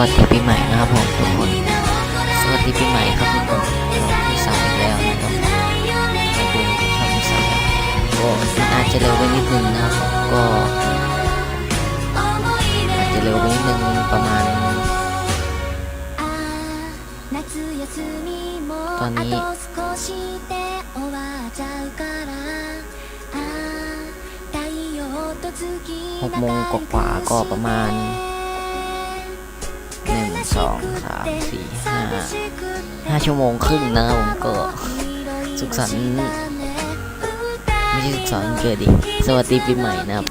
วัสดีปีใหม่นะครับผมทุกคน สวัสดีปีใหม่ครับทุกคนเราที่สามอีกแล้วนะครับมาดูชอบที่สามก็มันอาจจะเร็วไปนิดนึงนะครับผมก็อาจจะเร็วไปนิดนึงประมาณ ตอนนี้หกโมงกว่าๆก็ประมาณหนึ่ง สองสามสี่ห้าห้าชั่วโมงครึ่งนะครับผมก็สุขสันต์ไม่ใช่สุขสันต์เกิดดิสวัสดีปีใหม่นะครับ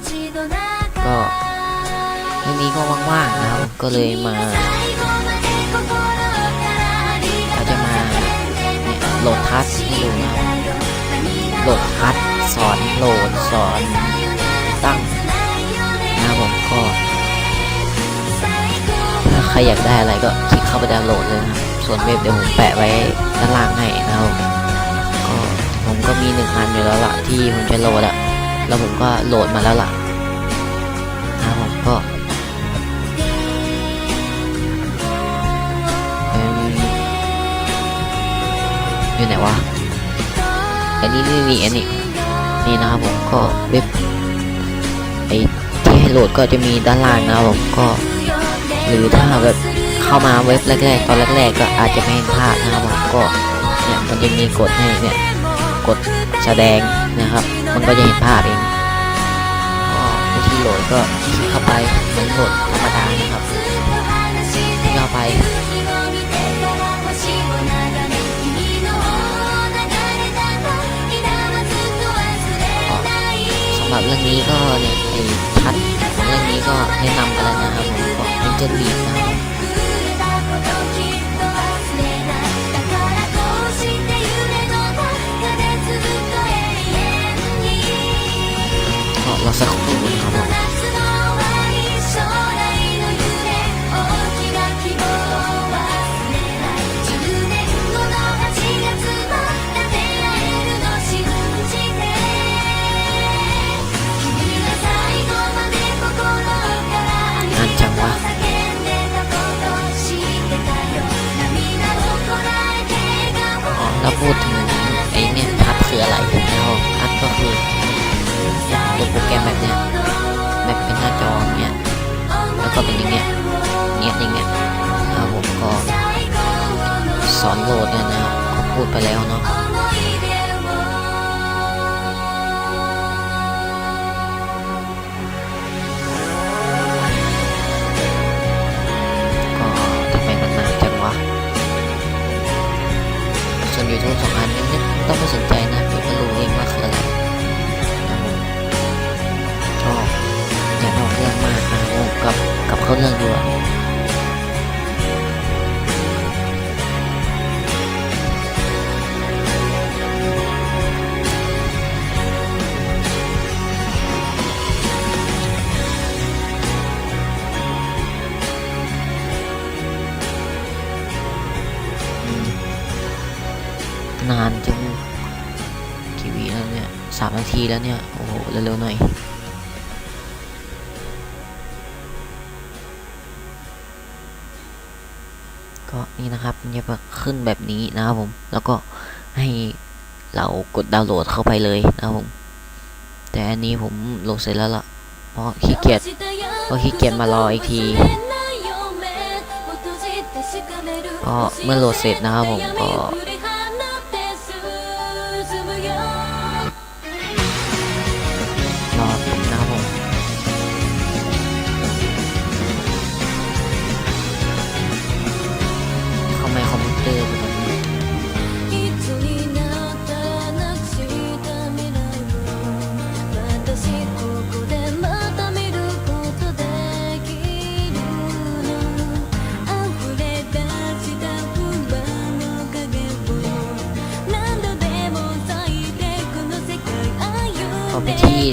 ก็วันนี้ก็ว่างๆนะครับก็เลยมาเราจะมาเนี่ยโหลดทัสให้ดูนะโหลดทัสสอนโหลดสอนตั้งนะครับผมก็ ครอยากได้อะไรก็คลิกเข้าไปดาวน์โหลดเลยนะครับส่วนเว็บเดี๋ยวผมแปะไว้ด้านล่างให้นะครับก็ผมก็มีหนึ่งอันอยู่แล้วล่ะที่ผมจะโหลดอะแล้วผมก็โหลดมาแล้วล่ะนะครับผมก็อยู่ไหนวะอันนี้นี่นี่อันนี้นี่นะครับผมก็เว็บไอที่ให้โหลดก็จะมีด้านล่างนะครับผมก็ หรือถ้าแบบเข้ามาเว็บแรกๆ ตอนแรกๆ ก็อาจจะไม่เห็นภาพนะครับผมก็เนี่ยมันจะมีกดให้เนี่ยกดแสดงนะครับ มันก็จะเห็นภาพเองวิธีโหลดก็คลิกเข้าไปเหมือนโหลดธรรมดานะครับคลิกเข้าไปสำหรับเรื่องนี้ก็เนี่ยไอ้ชัดของเรื่องนี้ก็แนะนำกันแล้วนะครับผม ก็เป็นเจลีดนะครับานจังกี่วิแล้วเนี่ยสามนาทีแล้วเนี่ย โอ้โห เร็วๆหน่อยก็นี่นะครับมันจะขึ้นแบบนี้นะครับผม แล้วก็ให้เรากดดาวน์โหลดเข้าไปเลยนะครับผม แต่อันนี้ผมโหลดเสร็จแล้วล่ะ เพราะขี้เกียจเพราะขี้เกียจมารออีกทีก็เมื่อโหลดเสร็จนะครับผมก็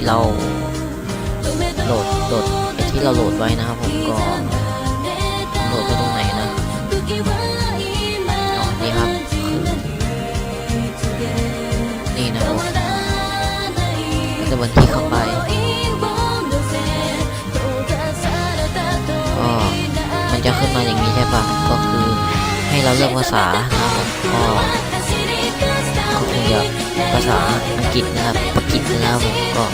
เป็นที่เราโหลดโหลดไอที่เราโหลดไว้นะครับผมก็โหลดไปตรงไหนนะอ๋อนี่ครับคือนี่นะครับก็จะบันที่เข้าไปก็มันจะขึ้นมาอย่างนี้ใช่ปะก็คือให้เราเลือกภาษานะครับก็ก็คงจะภาษาอังกฤษนะครับ กฤษนะครับผมก็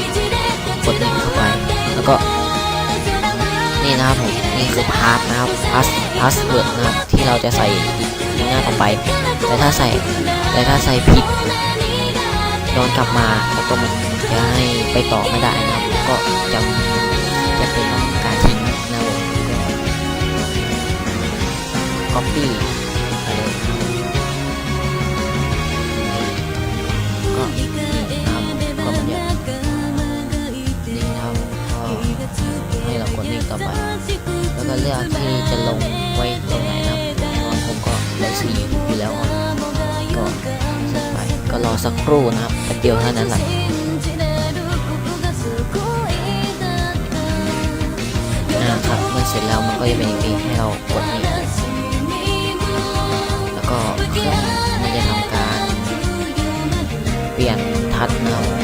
กดลิงก์เข้าไป แล้วก็ นี่นะครับผมนี่คือพาสนะครับพาสพาสเวิร์ดนะครับที่เราจะใส่อีกหน้าต่อไป แต่ถ้าใส่แต่ถ้าใส่ผิดย้อนกลับมาแล้วก็มันจะให้ไปต่อไม่ได้นะครับก็จะจะเป็นต้องการทิ้งนะครับผมก็ copy ให้ต่อไป แล้วก็เลือกที่จะลงไว้ตรงไหนนะครับแน่นอนผมก็ได้สีอยู่แล้วอะก็สร็จไปก็รอสักครู่นะครับแป๊บเดียวเท่านั้นแหละนะครับเมื่อเสร็จแล้วมันก็จะเป็นอย่างนี้ให้เรากดนี่แล้วก็เครื่องมันจะทำการเปลี่ยนทัชนะครับ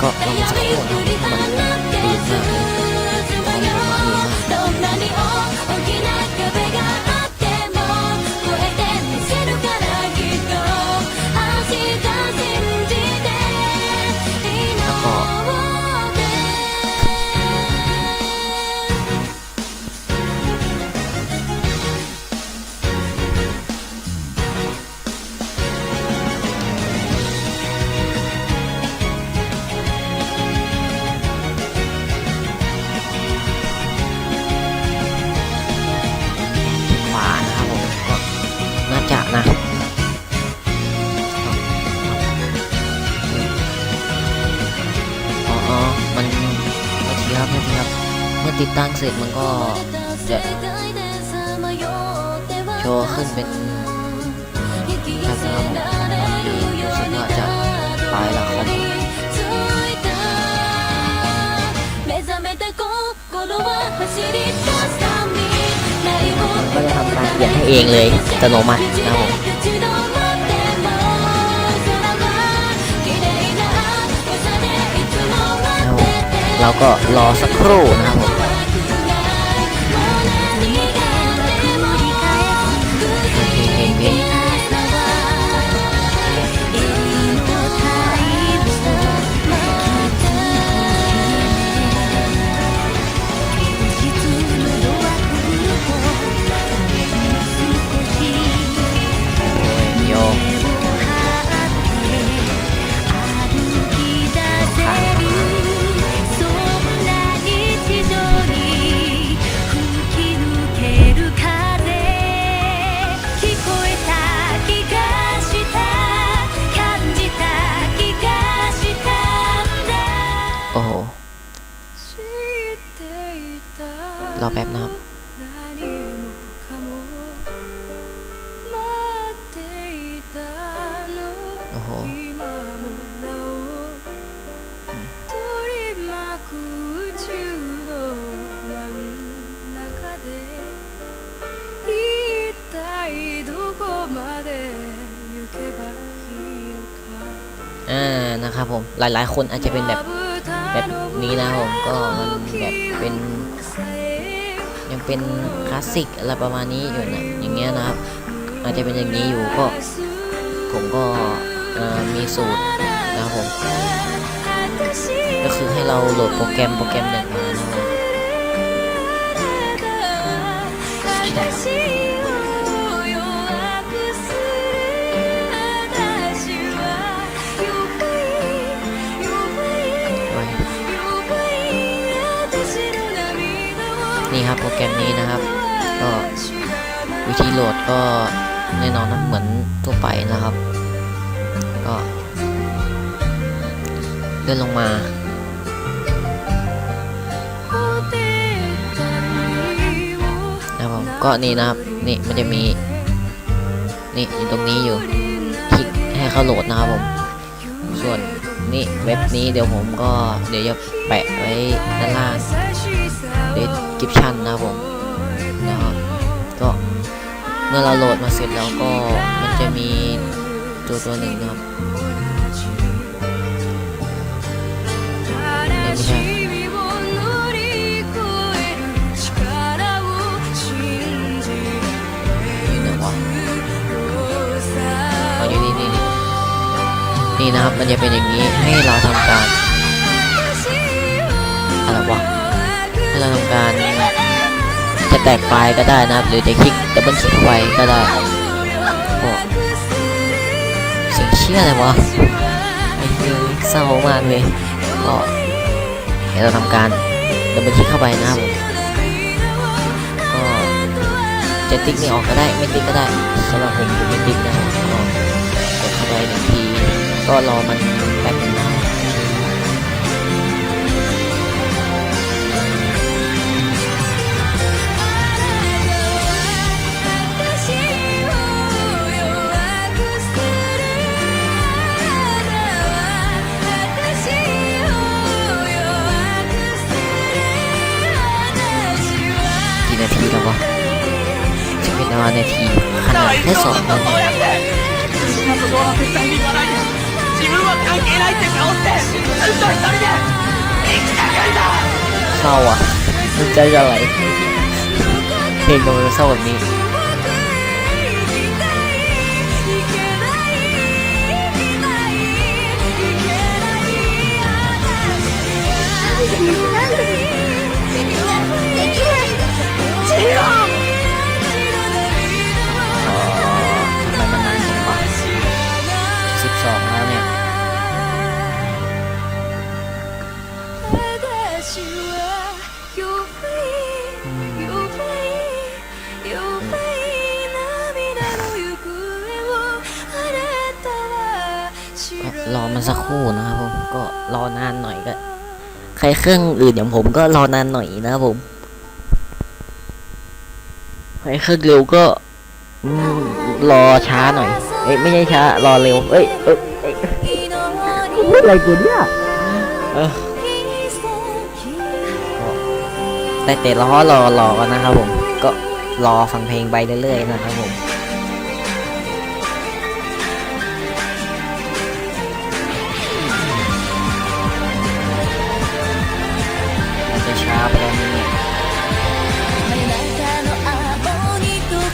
か。山本さん ตั้งเสร็จมันก็จะโชว์ขึ้นเป็นภทัศนมุมหรือสนญญาจะกปลายละครก็จะทำการเปลี่ยนให้เองเลยอัตโนมัตินะผมเราก็รอสักครู่นะครับผม で一体どこまで行けばいいのか อ่านะครับผมหลายๆ คนอาจจะเป็นแบบแบบนี้นะครับผมก็มันแบบเป็นยังเป็นคลาสสิกอะไรประมาณนี้อยู่นะอย่างเงี้ยนะครับ อาจจะเป็นอย่างนี้อยู่ก็ผมก็เอ่อมีสูตรนะครับผมก็คือให้เราโหลดโปรแกรมโปรแกรมหนึ่ง นี่ครับโปรแกรมนี้นะครับ ก็วิธีโหลดก็แน่นอนนะเหมือนทั่วไปนะครับ ก็เลื่อนลงมา ก็นี่นะครับ นี่มันจะมี นี่อยู่ตรงนี้อยู่ คลิกให้เขาโหลดนะครับผม ส่วนนี่เว็บนี้เดี๋ยวผมก็เดี๋ยวจะแปะไว้ด้านล่าง description นะครับผมนะครับก็เมื่อเราโหลดมาเสร็จแล้วก็มันจะมีตัวตัวหนึ่งนะครับไม่ใช่ นี่นะครับ มันจะเป็นอย่างนี้ให้เราทำการอะไรวะให้เราทำการจะแตกไฟก็ได้นะครับ หรือจะคลิกดับเบิลคลิกไว้ก็ได้โอ้เสียงเชี่ยอะไรวะไอ้เหี้ยเศร้ามากเลยก็เดี๋ยวเราทำการดับเบิลคลิกเข้าไปนะครับก็จะติ๊กนี่ออกก็ได้ไม่ติ๊กก็ได้สำหรับผมผมไม่ติ๊กนะ ก็รอมันแป๊บนึงนะกี่นาทีแล้ววะจะเป็นนาทีขนาดแค่สองนาที 関係ないって顔してずっと一人で生きたがりだ เศร้าอ่ะมันใจจะไหลเพลงทำไมมันเศร้าแบบนี้ เครื่องอื่นอย่างผมก็รอนานหน่อยนะครับผมใครเครื่องเร็วก็รอช้าหน่อย เอ้ยไม่ใช่ช้ารอเร็ว เอ้ยเอ้ยพูดอะไรกูเนี่ยเออแต่แต่รอรอรอกันนะครับผม ก็รอฟังเพลงไปเรื่อยๆนะครับ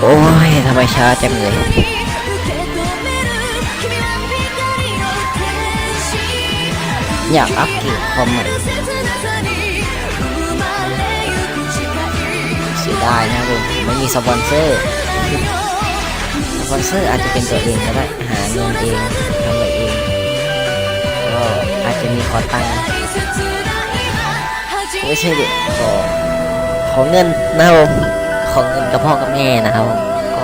โอ้ยทำไมช้าจังเลยอยากอัพเกรดความใหม่เสียดายนะคุณไม่มีสปอนเซอร์สปอนเซอร์อาจจะเป็นตัวเองก็ได้หาเงินเองทำอะไรเองก็อาจจะมีขอตังค์ไม่ใช่เด็กขอขอเงินนะครับ อเงินกับพ่อกับแม่นะครับผมก็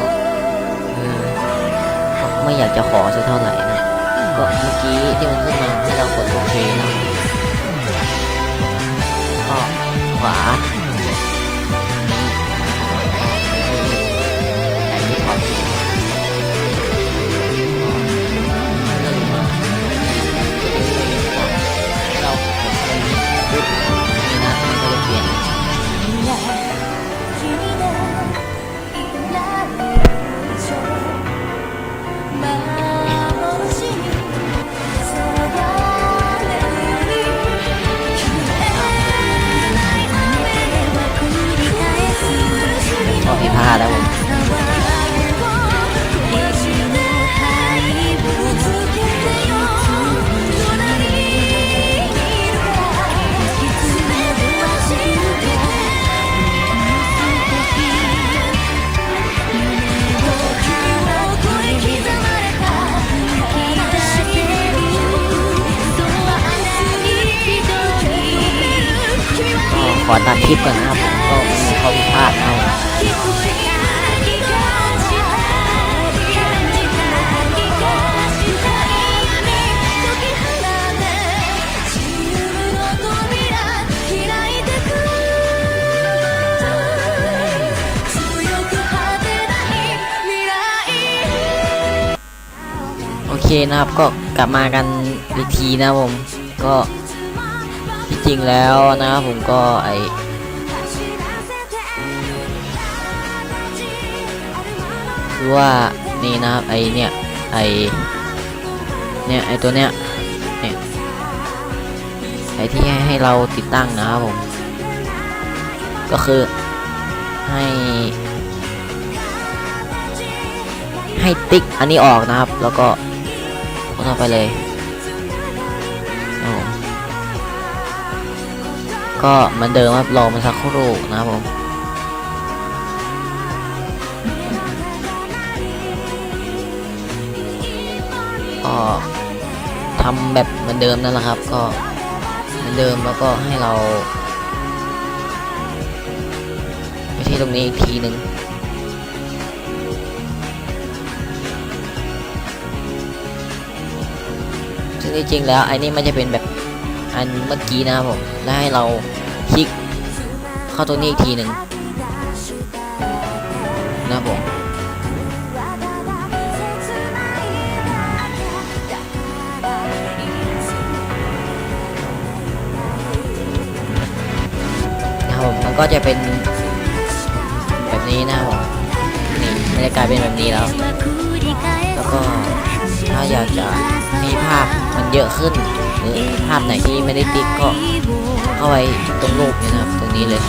เออก็ไม่อยากจะขอสักเท่าไหร่นะก็เมื่อกี้ที่มันขึ้นมาให้เรากดโอเคนะก็ขวา ขอตัดคลิปก่อนนะครับก็มีข้อผิดพลาดเอาโอเคนะครับก็กลับมากันอีกทีนะผมก็ จริงแล้วนะครับผมก็ไอคือว่านี่นะครับไอเนี่ยไอเนี่ยไอตัวเนี้ยเนี่ยไอที่ให้ให้เราติดตั้งนะครับผม ก็คือให้ให้ติ๊กอันนี้ออกนะครับ แล้วก็กดเข้าไปเลย ก็เหมือนเดิมครับรอมันสักครู่นะครับผมก็ทำแบบเหมือนเดิมนั่นแหละครับ ก็เหมือนเดิมแล้วก็ให้เราไปที่ตรงนี้อีกทีหนึ่งซึ่งจริงๆแล้วไอ้นี่มันจะเป็นแบบันเมื่อกี้นะครับผมแล้วให้เราคลิกเข้าตรงนี้อีกทีหนึ่งนะครับผมนะครับผมมันก็จะเป็นแบบนี้นะครับผมนี่มันจะกลายเป็นแบบนี้แล้ว แล้วก็ ถ้าอยากจะให้ภาพมันเยอะขึ้น หรือภาพไหนที่ไม่ได้ติ๊กก็เข้าไปตรงรูปนี้นะครับ ตรงนี้เลย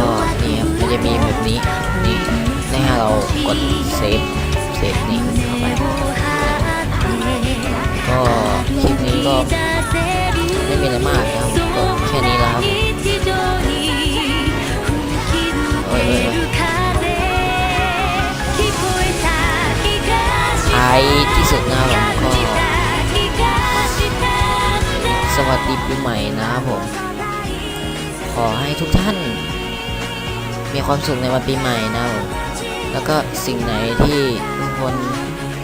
ก็นี่ครับมันจะมีแบบนี้นี่ให้เรากดเซฟเซฟนี่เข้าไปก็คลิปนี้ก็ไม่มีอะไรมากนะครับก็แค่นี้แล้วครับ ท้ายที่สุดนะครับผมก็สวัสดีปีใหม่นะครับผม ขอให้ทุกท่าน มีความสุขในวันปีใหม่นะครับผมแล้วก็สิ่งไหนที่ทุกคน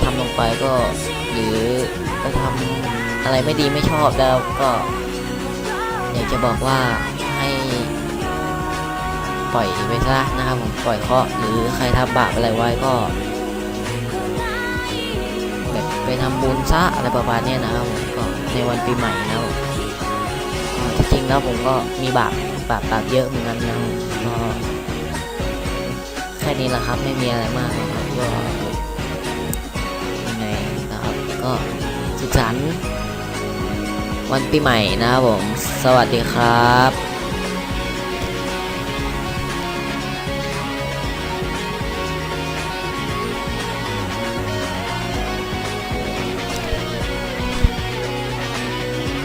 ทำลงไปก็หรือไปทำอะไรไม่ดีไม่ชอบแล้วก็อยากจะบอกว่าให้ปล่อยไปซะนะครับผมปล่อยเคาะหรือใครทำบาปอะไรไว้ก็ ซะอะไรประมาณนี้นะครับก็ในวันปีใหม่นะครับที่จริงแล้วผมก็มีบาปบาปบาปเยอะเหมือนกันนะครับก็แค่นี้แหละครับไม่มีอะไรมากนะครับก็ยังไงนะครับก็สุขสันต์วันปีใหม่นะครับผม สวัสดีครับ